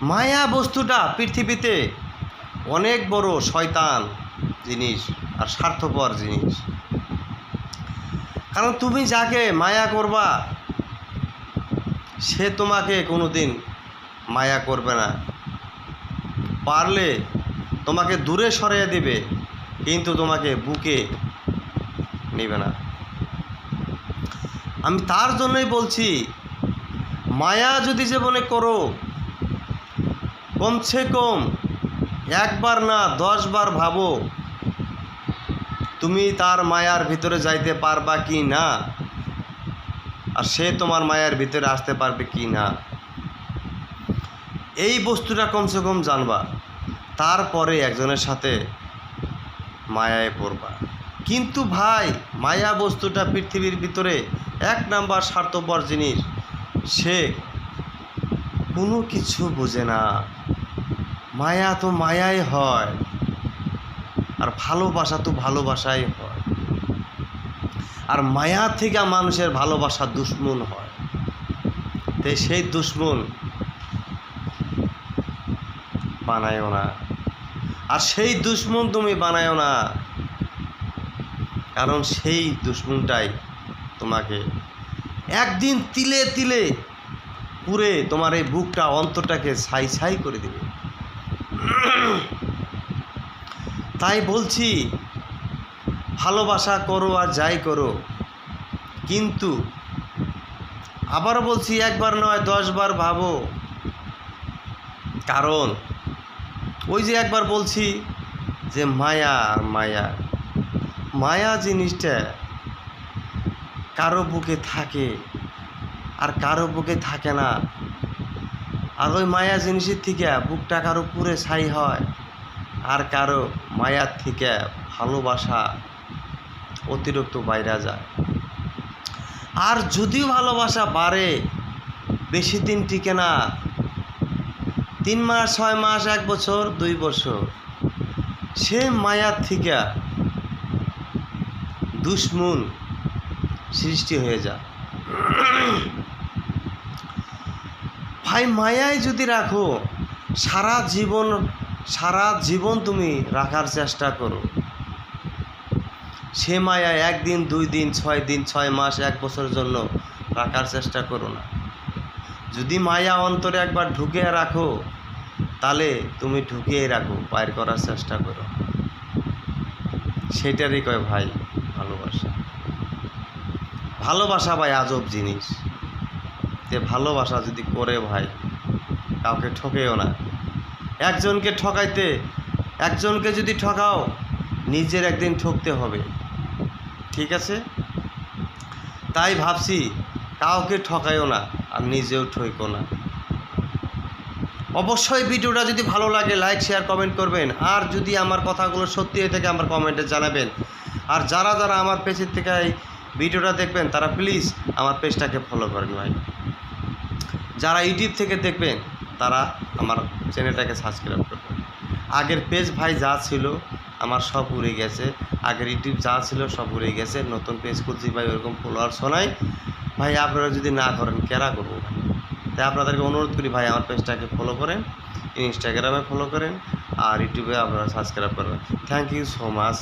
মায়া বস্তুটা পৃথিবীতে অনেক বড় শয়তান জিনিস আর স্বার্থপর জিনিস। কারণ তুমি যাকে মায়া করবা, সে তোমাকে কোনোদিন মায়া করবে না। পারলে তোমাকে দূরে সরিয়ে দেবে, কিন্তু তোমাকে বুকে নেবে না। আমি তার জন্যই বলছি, মায়া যদি জীবনে করো কমসে কম। একবার না, দশবার ভাবো, তুমি তার মায়ার ভিতরে যাইতে পারবা কি না? আর সে তোমার মায়ার ভিতরে আসতে পারবে কি না? এই বস্তুটা কমসে কম জানবা। তারপরে একজনের সাথে মায়ায় পড়বা। কিন্তু ভাই, মায়া বস্তুটা পৃথিবীর ভিতরে এক নাম্বার স্বার্থপর জিনিস। সে কোনো কিছু বোঝে না। মায়া তো মায়াই হয়, আর ভালোবাসা তো ভালোবাসাই হয়। আর মায়া থেকে মানুষের ভালোবাসা দুশ্মন হয়। তাই সেই দুশ্মন বানায়ও না। আর সেই দুশ্মন তুমি বানায়ও না। কারণ সেই দুশ্মনটাই তোমাকে একদিন তিলে তিলে পুরে তোমার এই বুকটা, অন্তরটাকে ছাই ছাই করে দেবে। তাই বলছি, ভালোবাসা করো আর যাই করো। কিন্তু আবারও বলছি, একবার নয়, দশবার ভাবো। কারণ ওই যে একবার বলছি যে, মায়া মায়া। মায়া জিনিসটা কারও বুকে থাকে আর কারও বুকে থাকে না। আর ওই মায়া জিনিসের থেকে বুকটা কারও পুরে ছাই হয়, আর কারও মায়ার থেকে ভালোবাসা অতিরিক্ত বাইরা যায়। আর যদিও ভালোবাসা বাড়ে, বেশি দিন টিকে না। তিন মাস, ছয় মাস, এক বছর, দুই বছর। সে মায়ার থেকে দুশ্মন সৃষ্টি হয়ে যায়। ভাই মায়ায় যদি রাখো, সারা জীবন সারা জীবন তুমি রাখার চেষ্টা করো। সে মায়া একদিন, দুই দিন, ছয় দিন, ছয় মাস, এক বছরের জন্য রাখার চেষ্টা করো না। যদি মায়া অন্তরে একবার ঢুকিয়ে রাখো, তাহলে তুমি ঢুকিয়ে রাখো, বাইর করার চেষ্টা করো। সেটারই কয় ভাই, ভালোবাসা। ভালোবাসা ভাই আজব জিনিস। যে ভালোবাসা যদি করে ভাই, কাউকে ঠকেও না। একজনকে ঠকাইতে, একজনকে যদি ঠকাও, নিজের একদিন ঠকতে হবে। ঠিক আছে? তাই ভাবছি, কাউকে ঠকাইও না আর নিজেও ঠইকো না। অবশ্যই ভিডিওটা যদি ভালো লাগে লাইক শেয়ার কমেন্ট করবেন। আর যদি আমার কথাগুলো সত্যি হয়ে থাকে, আমার কমেন্টে জানাবেন। আর যারা যারা আমার পেজের থেকে এই ভিডিওটা দেখবেন, তারা প্লিজ আমার পেজটাকে ফলো করেন ভাই। যারা ইউটিউব থেকে দেখবেন, তারা আমার চ্যানেলটাকে সাবস্ক্রাইব করবেন। আগের পেজ ভাই যা ছিল, আমার সব উড়ে গেছে। আগের ইউটিউব যা ছিল, সব উড়ে গেছে। নতুন পেজ খুলছি ভাই, ওরকম ফলোয়ার শোনাই ভাই, আপনারা যদি না করেন, কেরা করব তাই আপনাদেরকে অনুরোধ করি ভাই, আমার পেজটাকে ফলো করেন ইনস্টাগ্রামে ফলো করেন, আর ইউটিউবে আপনারা সাবস্ক্রাইব করবেন। Thank you so much